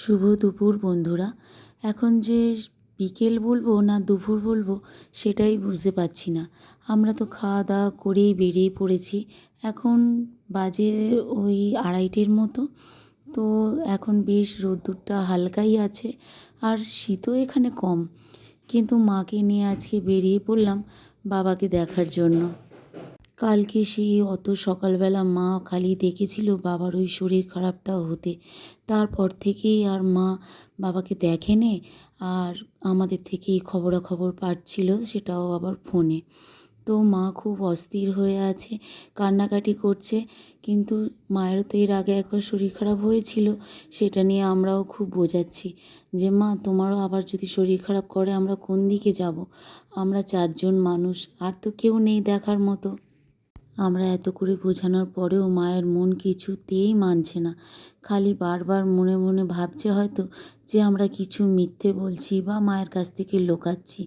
শুভ দুপুর বন্ধুরা। এখন যে বিকেল বলব না দুপুর বলব, সেটাই বুঝতে পারছি না। আমরা তো খাওয়া দাওয়া করেই বেরিয়ে পড়েছি। এখন বাজে ওই আড়াইটের মতো। তো এখন বেশ রোদ্দুরটা হালকাই আছে আর শীতও এখানে কম। কিন্তু মাকে নিয়ে আজকে বেরিয়ে পড়লাম বাবাকে দেখার জন্য। কালকে সেই অত সকালবেলা মা খালি দেখেছিল বাবার ওই শরীর খারাপটা হতে। তারপর থেকেই আর মা বাবাকে দেখেনে আর আমাদের থেকেই খবরাখবর পাচ্ছিল সেটাও আবার ফোনে। তো মা খুব অস্থির হয়ে আছে, কান্নাকাটি করছে, কিন্তু মায়েরও তো এর আগে একবার শরীর খারাপ হয়েছিল সেটা নিয়ে আমরাও খুব বোঝাচ্ছি যে মা তোমারও আবার যদি শরীর খারাপ করে আমরা কোন দিকে যাব? আমরা চারজন মানুষ, আর তো কেউ নেই দেখার মতো। আমরা এত করে বোঝানোর পরেও মায়ের মন কিছুতেই মানছে না। খালি বারবার মনে মনে ভাবছে হয়তো যে আমরা কিছু মিথ্যে বলছি বা মায়ের কাছ থেকে লোকাচ্ছি।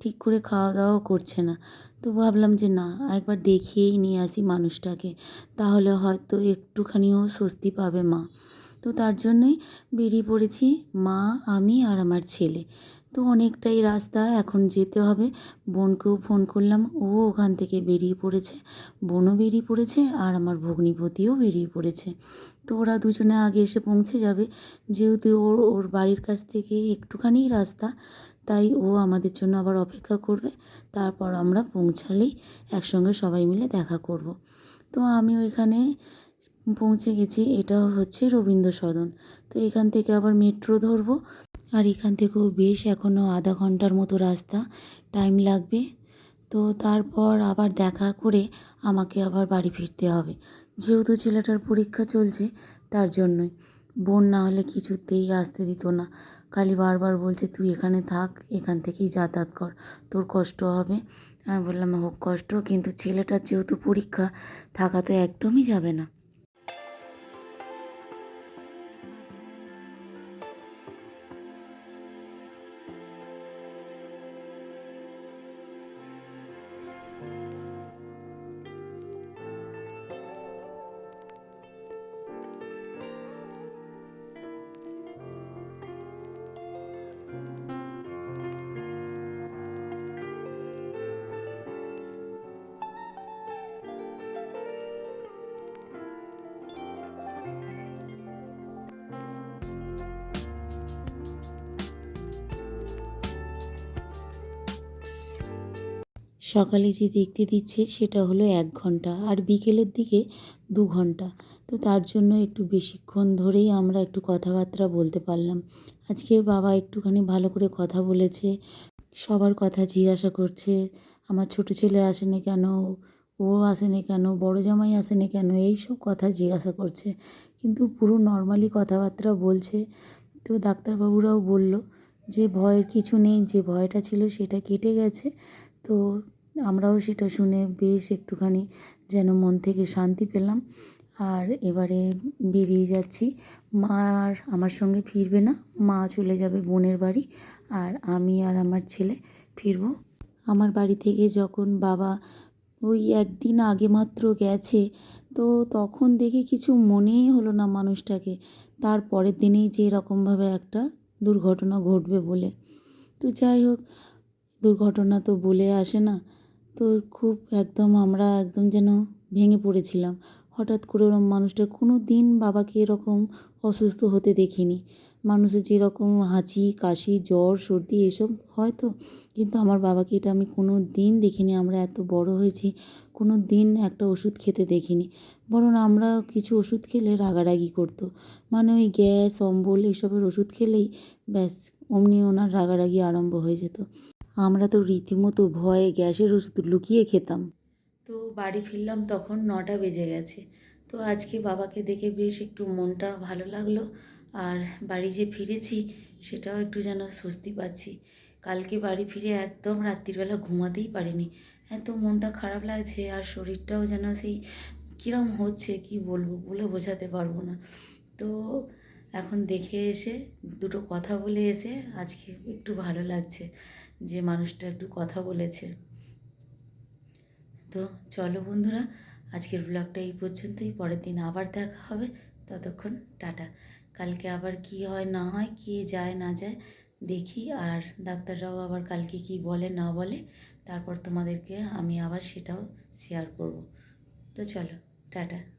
ঠিক করে খাওয়া দাওয়াও করছে না। তো ভাবলাম যে না, একবার দেখিয়েই নিয়ে আসি মানুষটাকে। তাহলে হয়তো একটুখানিও স্বস্তি পাবে মা। তো তার জন্যই বেরিয়ে পড়েছি মা, আমি আর আমার ছেলে। তো অনেকটাই রাস্তা, এখন যেতে হবে। বোনকেও ফোন করলাম, ও ওখান থেকে বেরিয়ে পড়েছে। বোনও বেরিয়ে পড়েছে আর আমার ভগ্নিপতিও বেরিয়ে পড়েছে। তো ওরা দুজনে আগে এসে পৌঁছে যাবে। যেহেতু ওর ওর বাড়ির কাছ থেকে একটুখানি রাস্তা, তাই ও আমাদের জন্য আবার অপেক্ষা করবে। তারপর আমরা পৌঁছালেই একসঙ্গে সবাই মিলে দেখা করব। তো আমি ওইখানে পৌঁছে গেছি। এটা হচ্ছে রবীন্দ্র সদন তো এখান থেকে আবার মেট্রো ধরবো। আর এখান থেকেও বেশ এখনও আধা ঘণ্টার মতো রাস্তা টাইম লাগবে। তো তারপর আবার দেখা করে আমাকে আবার বাড়ি ফিরতে হবে। যেহেতু ছেলেটার পরীক্ষা চলছে, তার জন্যই। বোন না হলে কিছুতেই আসতে দিত না। খালি বারবার বলছে, তুই এখানে থাক, এখান থেকেই যাতায়াত কর। তোর কষ্ট হবে। আমি বললাম হোক কষ্ট। কিন্তু ছেলেটার যেহেতু পরীক্ষা, থাকা তো একদমই যাবে না। সকালে যে দেখতে দিচ্ছে সেটা হলো এক ঘণ্টা আর বিকেলের দিকে দু ঘণ্টা। তো তার জন্য একটু বেশিক্ষণ ধরেই আমরা একটু কথাবার্তা বলতে পারলাম। আজকে বাবা একটুখানি ভালো করে কথা বলেছে, সবার কথা জিজ্ঞাসা করছে, আমার ছোট ছেলে আসেনি কেন? ও আসেনি কেন? বড় জামাই আসেনি কেন? এই সব কথা জিজ্ঞাসা করছে। কিন্তু পুরো নর্মালি কথাবার্তা বলছে। তো ডাক্তারবাবুরাও বলল যে, ভয়ের কিছু নেই, যে ভয়টা ছিল সেটা কেটে গেছে। তো আমরাও সেটা শুনে বেশ একটুখানি যেন মন থেকে শান্তি পেলাম। আর এবারে বেরিয়ে যাচ্ছি। মা আর আমার সঙ্গে ফিরবে না। মা চলে যাবে বোনের বাড়ি আর আমি আর আমার ছেলে ফিরবো। আমার বাড়ি থেকে যখন বাবা ওই একদিন আগে মাত্র গেছে, তো তখন দেখে কিছু মনেই হলো না মানুষটাকে। তার পরের দিনেই যে এরকমভাবে একটা দুর্ঘটনা ঘটবে বলে। তো যাই হোক, দুর্ঘটনা তো বলে আসে না। তো খুব একদম আমরা একদম যেন ভেঙে পড়েছিলাম। হঠাৎ করে ওরম মানুষটা কোনো দিন বাবাকে এরকম অসুস্থ হতে দেখিনি। মানুষের যেরকম হাঁচি, কাশি, জ্বর, সর্দি এসব হয় তো, কিন্তু আমার বাবাকে এটা আমি কোনো দিন দেখিনি। আমরা এত বড় হয়েছি, কোনো দিন একটা ওষুধ খেতে দেখিনি। বরং আমরা কিছু ওষুধ খেলে রাগারাগি করতো। মানে ওই গ্যাস, অম্বল এইসবের ওষুধ খেলেই ব্যাস, অমনি ওনার রাগারাগি আরম্ভ হয়ে যেত। আমরা তো রীতিমতো ভয়ে গ্যাসের ওষুধ লুকিয়ে খেতাম। তো বাড়ি ফিরলাম তখন নটা বেজে গেছে। তো আজকে বাবাকে দেখে বেশ একটু মনটা ভালো লাগল। আর বাড়ি যে ফিরেছি, সেটাও একটু যেন স্বস্তি পাচ্ছি। কালকে বাড়ি ফিরে একদম রাত্রিবেলা ঘুমাতেই পারিনি। এত মনটা খারাপ লাগছে আর শরীরটাও যেন সেই কীরম হচ্ছে, কি বলব বলে বোঝাতে পারব না। তো এখন দেখে এসে, দুটো কথা বলে এসে আজকে একটু ভালো লাগছে। যে মানুষটা একটু কথা বলেছে। তো চলো বন্ধুরা, আজকের ব্লগটা এই পর্যন্তই। পরের দিন আবার দেখা হবে। ততক্ষণ টাটা। কালকে আবার কি হয়, না হয়, কে যায়, না যায়, দেখি। আর ডাক্তাররাও আবার কালকে কি বলে, না বলে, তারপর তোমাদেরকে আমি আবার সেটাও শেয়ার করব। তো চলো, টাটা।